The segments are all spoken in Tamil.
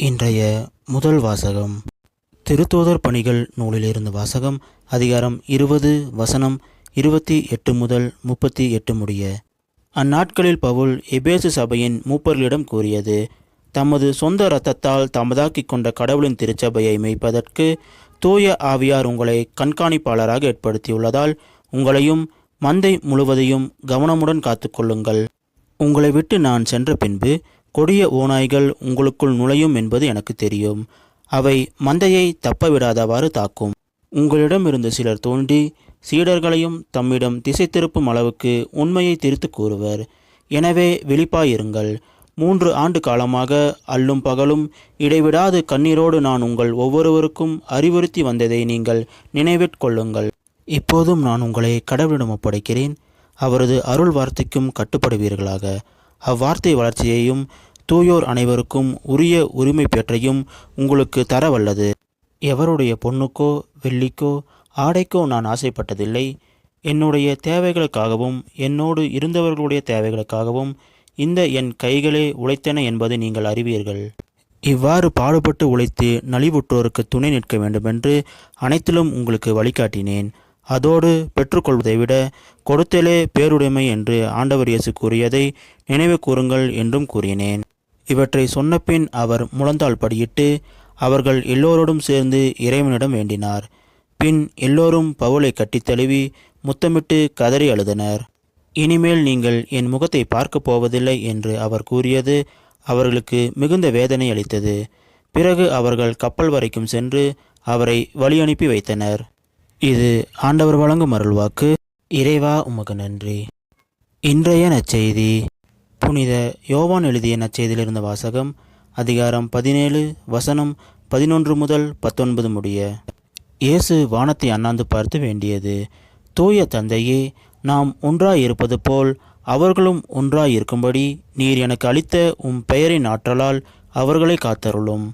இன்றைய முதல் வாசகம். திருத்தூதர் பணிகள் நூலிலிருந்து வாசகம் அதிகாரம் இருபது வசனம் இருபத்தி எட்டு முதல் முப்பத்தி எட்டு முடிய. அந்நாட்களில் பவுல் எபேசு சபையின் மூப்பர்களிடம் கூறியது தமது சொந்த இரத்தத்தால் தமதாக்கிக் கொண்ட கடவுளின் திருச்சபையை மெய்ப்பதற்கு தூய ஆவியார் உங்களை கண்காணிப்பாளராக ஏற்படுத்தியுள்ளதால் உங்களையும் மந்தை முழுவதையும் கவனமுடன் காத்துக்கொள்ளுங்கள் உங்களை விட்டு நான் சென்ற பின்பு கொடிய ஓநாய்கள் உங்களுக்குள் நுழையும் என்பது எனக்கு தெரியும். அவை மந்தையை தப்ப விடாதவாறு தாக்கும். உங்களிடமிருந்து சிலர் தோன்றி சீடர்களையும் தம்மிடம் திசை திருப்பும் அளவுக்கு உண்மையை திரித்து கூறுவர். எனவே விழிப்பாயிருங்கள். மூன்று ஆண்டு காலமாக அல்லும் பகலும் இடைவிடாது கண்ணீரோடு நான் உங்கள் ஒவ்வொருவருக்கும் அறிவுறுத்தி வந்ததை நீங்கள் நினைவிற்கொள்ளுங்கள் இப்போதும் நான் உங்களை கடவுளிடம் ஒப்படைக்கிறேன். அவரது அருள் வார்த்தைக்கும் கட்டுப்படுவீர்களாக. அவ்வார்த்தை வளர்ச்சியையும் தூயோர் அனைவருக்கும் உரிய உரிமை பெற்றையும் உங்களுக்கு தர வல்லது எவருடைய பொண்ணுக்கோ வெள்ளிக்கோ ஆடைக்கோ நான் ஆசைப்பட்டதில்லை. என்னுடைய தேவைகளுக்காகவும் என்னோடு இருந்தவர்களுடைய தேவைகளுக்காகவும் இந்த என் கைகளே உழைத்தன என்பதை நீங்கள் அறிவீர்கள். இவ்வாறு பாடுபட்டு உழைத்து நலிவுற்றோருக்கு துணை நிற்க வேண்டுமென்று அனைத்திலும் உங்களுக்கு வழிகாட்டினேன். அதோடு பெற்றுக்கொள்வதை விட கொடுத்தலே பேருடைமை என்று ஆண்டவர் இயேசு கூறியதை நினைவு கூறுங்கள் என்றும் கூறினேன். இவற்றை சொன்னபின் அவர் முழந்தாள் படியிட்டு அவர்கள் எல்லோரோடும் சேர்ந்து இறைவனிடம் வேண்டினார். பின் எல்லோரும் பவுலை கட்டித் தழுவி முத்தமிட்டு கதறி அழுதனர். இனிமேல் நீங்கள் என் முகத்தை பார்க்கப் போவதில்லை என்று அவர் கூறியது அவர்களுக்கு மிகுந்த வேதனை அளித்தது. பிறகு அவர்கள் கப்பல் வரைக்கும் சென்று அவரை வழியனுப்பி வைத்தனர். இது ஆண்டவர் வழங்கும் அருள்வாக்கு. இறைவா உமக்கு நன்றி. இன்றைய நற்செய்தி. புனித யோவான் எழுதிய நற்செய்தியிலிருந்த வாசகம் அதிகாரம் பதினேழு வசனம் பதினொன்று முதல் பத்தொன்பது முடிய. இயேசு வானத்தை அண்ணாந்து பார்த்து வேண்டியது தூய தந்தையே நாம் ஒன்றாய் இருப்பது போல் அவர்களும் ஒன்றாய் இருக்கும்படி நீர் எனக்கு அளித்த உம் பெயரின் ஆற்றலால் அவர்களை காத்தருளும்.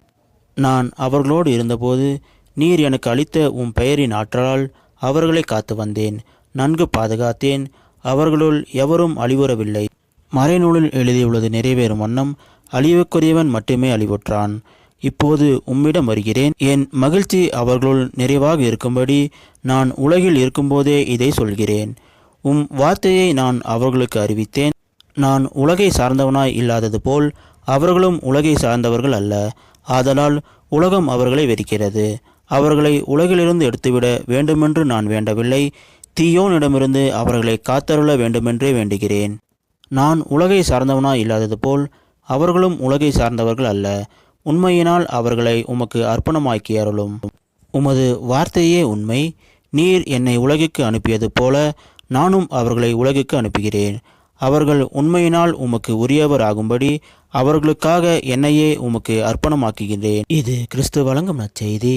நான் அவர்களோடு இருந்தபோது நீர் எனக்கு அளித்த உம் பெயரின் ஆற்றலால் அவர்களை காத்து வந்தேன். நன்கு பாதுகாத்தேன். அவர்களுள் எவரும் அழிவுறவில்லை. மறைநூலில் எழுதியுள்ளது நிறைவேறும் வண்ணம் அழிவுக்குரியவன் மட்டுமே அழிவுற்றான். இப்போது உம்மிடம் வருகிறேன். என் மகிழ்ச்சி அவர்களுள் நிறைவாக இருக்கும்படி நான் உலகில் இருக்கும்போதே இதை சொல்கிறேன். உம் வார்த்தையை நான் அவர்களுக்கு அறிவித்தேன். நான் உலகை சார்ந்தவனாய் இல்லாதது போல் அவர்களும் உலகை சார்ந்தவர்கள் அல்ல. ஆதலால் உலகம் அவர்களை வெறுக்கிறது. அவர்களை உலகிலிருந்து எடுத்துவிட வேண்டுமென்று நான் வேண்டவில்லை. தீயோனிடமிருந்து அவர்களை காத்தருள வேண்டுமென்றே வேண்டுகிறேன். நான் உலகை சார்ந்தவனாய் இல்லாதது போல் அவர்களும் உலகை சார்ந்தவர்கள் அல்ல. உண்மையினால் அவர்களை உமக்கு அர்ப்பணமாக்கி அருளும். உமது வார்த்தையே உண்மை. நீர் என்னை உலகிற்கு அனுப்பியது போல நானும் அவர்களை உலகிற்கு அனுப்புகிறேன். அவர்கள் உண்மையினால் உமக்கு உரியவர் ஆகும்படி அவர்களுக்காக என்னையே உமக்கு அர்ப்பணமாக்குகின்றேன். இது கிறிஸ்து வழங்கும் நற்செய்தி.